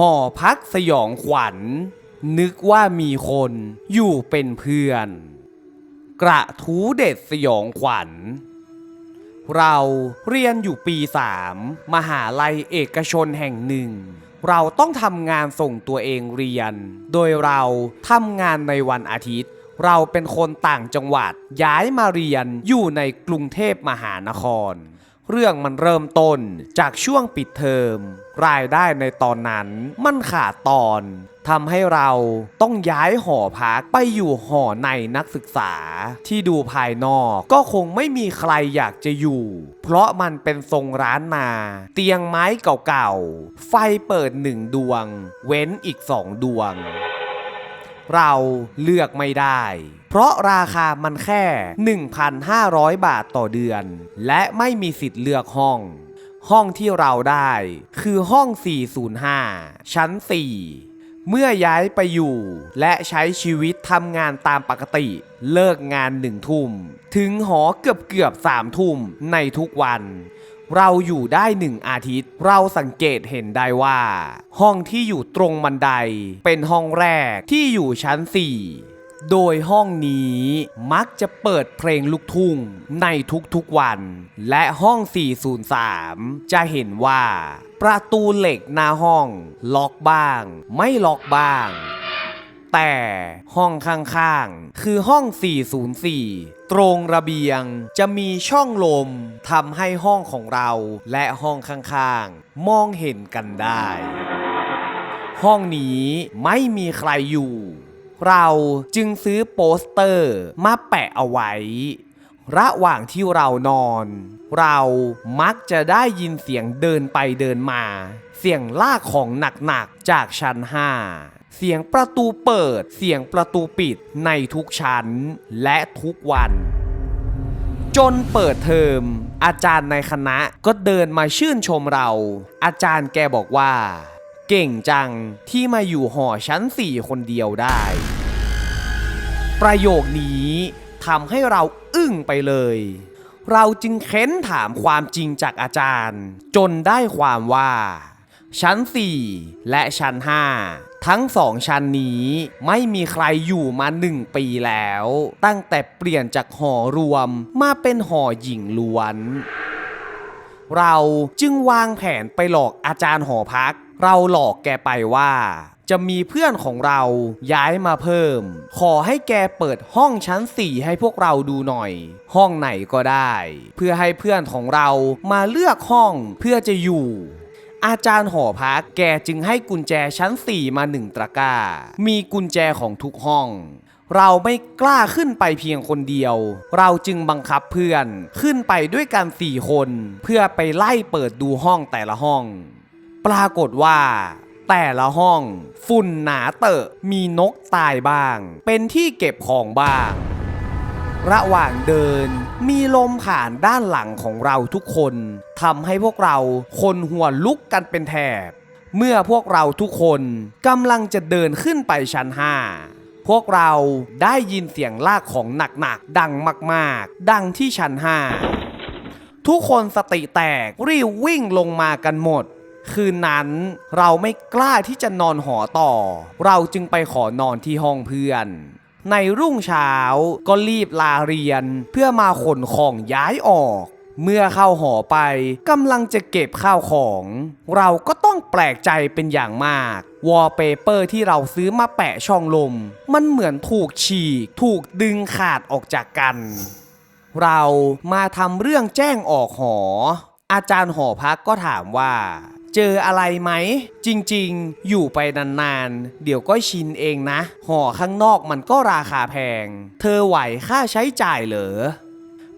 หอพักสยองขวัญ นึกว่ามีคนอยู่เป็นเพื่อน กระทู้เด็ดสยองขวัญ เราเรียนอยู่ปี3มหาลัยเอกชนแห่งหนึ่ง เราต้องทำงานส่งตัวเองเรียน โดยเราทำงานในวันอาทิตย์ เราเป็นคนต่างจังหวัดย้ายมาเรียนอยู่ในกรุงเทพมหานคร เรื่องมันเริ่มต้นจากช่วงปิดเทอม รายได้ในตอนนั้นมันขาดตอนทำให้เราต้องย้ายหอพักไปอยู่หอในนักศึกษา ที่ดูภายนอกก็คงไม่มีใครอยากจะอยู่ เพราะมันเป็นทรงร้านนา เตียงไม้เก่าๆ ไฟเปิดหนึ่งดวง เว้นอีกสองดวง เราเลือกไม่ได้ เพราะราคามันแค่ 1,500 บาทต่อเดือน และไม่มีสิทธิ์เลือกห้อง ห้องที่เราได้ คือห้อง 405 ชั้น 4เมื่อย้ายไปอยู่ และใช้ชีวิตทำงานตามปกติ เลิกงานหนึ่งทุ่ม ถึงหอเกือบเกือบสามทุ่มในทุกวัน เราอยู่ได้หนึ่งอาทิตย์ เราสังเกตเห็นได้ว่า ห้องที่อยู่ตรงบันได เป็นห้องแรกที่อยู่ชั้น 4 โดยห้องนี้มักจะเปิดเพลงลูกทุ่งในทุกๆวัน และห้อง 403 จะเห็นว่า ประตูเหล็กหน้าห้อง ล็อกบ้าง ไม่ล็อกบ้าง แต่ห้องข้างๆ คือห้อง 404 ตรงระเบียงจะมีช่องลมทำให้ห้องของเราและห้องข้างๆ มองเห็นกันได้ ห้องนี้ไม่มีใครอยู่ เราจึงซื้อโปสเตอร์มาแปะเอาไว้ ระหว่างที่เรานอน เรามักจะได้ยินเสียงเดินไปเดินมา เสียงลากของหนักๆ จากชั้น5 เสียงประตูเปิด เสียงประตูปิดในทุกชั้นและทุกวัน จนเปิดเทอม อาจารย์ในคณะก็เดินมาชื่นชมเรา อาจารย์แกบอกว่า เก่งจังที่มาอยู่หอชั้น4คนเดียวได้ ประโยคนี้ทำให้เราอึ้งไปเลย เราจึงเค้นถามความจริงจากอาจารย์ จนได้ความว่า ชั้น 4 และชั้น 5 ทั้งสองชั้นนี้ไม่มีใครอยู่มาหนึ่งปีแล้ว ตั้งแต่เปลี่ยนจากหอรวมมาเป็นหอหญิงล้วน เราจึงวางแผนไปหลอกอาจารย์หอพัก เราหลอกแกไปว่าจะมีเพื่อนของเราย้ายมาเพิ่ม ขอให้แกเปิดห้องชั้น 4 ให้พวกเราดูหน่อย ห้องไหนก็ได้ เพื่อให้เพื่อนของเรามาเลือกห้องเพื่อจะอยู่ อาจารย์หอพักแกจึงให้กุญแจชั้น 4 มาหนึ่งตะกร้า มีกุญแจของทุกห้อง เราไม่กล้าขึ้นไปเพียงคนเดียว เราจึงบังคับเพื่อนขึ้นไปด้วยกันสี่คน เพื่อไปไล่เปิดดูห้องแต่ละห้อง ปรากฏว่าแต่ละห้อง ฝุ่นหนาเตอะมีนกตายบ้าง เป็นที่เก็บของบ้าง ระหว่างเดิน มีลมผ่านด้านหลังของเราทุกคนทำให้พวกเราคนหัวลุกกันเป็นแถบ เมื่อพวกเราทุกคนกำลังจะเดินขึ้นไปชั้น5พวกเราได้ยินเสียงลากของหนักๆ ดังมากๆ ดังที่ชั้น5ทุกคนสติแตกรีบวิ่งลงมากันหมด คืนนั้นเราไม่กล้าที่จะนอนหอต่อ เราจึงไปขอนอนที่ห้องเพื่อน ในรุ่งเช้าก็รีบลาเรียน เพื่อมาขนของย้ายออก เมื่อเข้าหอไปกำลังจะเก็บข้าวของ เราก็ต้องแปลกใจเป็นอย่างมากวอลเปเปอร์ที่เราซื้อมาแปะช่องลม มันเหมือนถูกฉีก ถูกดึงขาดออกจากกัน เรามาทำเรื่องแจ้งออกหอ อาจารย์หอพักก็ถามว่า เจออะไรไหม จริงๆ อยู่ไปนานๆ เดี๋ยวก็ชินเองนะ ห่อข้างนอกมันก็ราคาแพง เธอไหวค่าใช้จ่ายเหรอ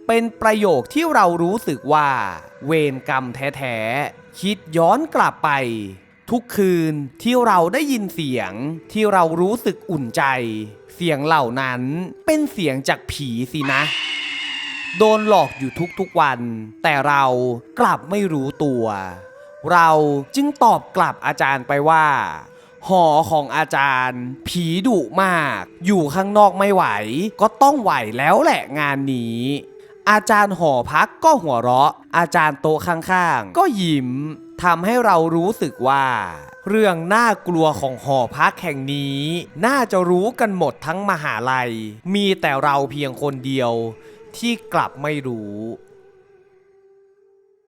เป็นประโยคที่เรารู้สึกว่า เวรกรรมแท้ๆ คิดย้อนกลับไป ทุกคืนที่เราได้ยินเสียงที่เรารู้สึกอุ่นใจ เสียงเหล่านั้นเป็นเสียงจากผีสินะโดนหลอกอยู่ทุกๆวัน แต่เรากลับไม่รู้ตัว เราจึงตอบกลับอาจารย์ไปว่า หอของอาจารย์ ผีดุมาก อยู่ข้างนอกไม่ไหว ก็ต้องไหวแล้วแหละงานนี้ อาจารย์หอพักก็หัวเราะ อาจารย์โต๊ะข้างๆ ก็ยิ้มทำให้เรารู้สึกว่า เรื่องน่ากลัวของหอพักแห่งนี้ น่าจะรู้กันหมดทั้งมหาลัย มีแต่เราเพียงคนเดียว ที่กลับไม่รู้